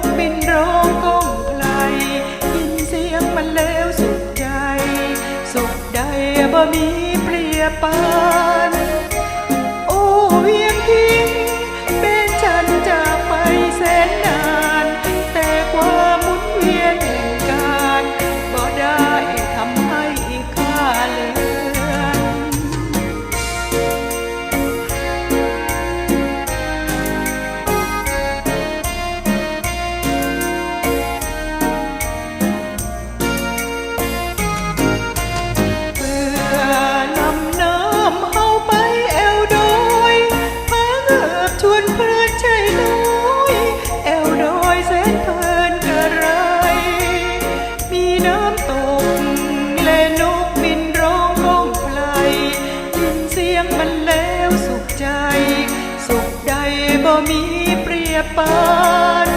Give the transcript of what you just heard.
กบินร้องก้องไกลยินเสียงมันแล้วสุขใจ สุขใดบ่มีเปลี่ยไป บ่มีเปรียบปาน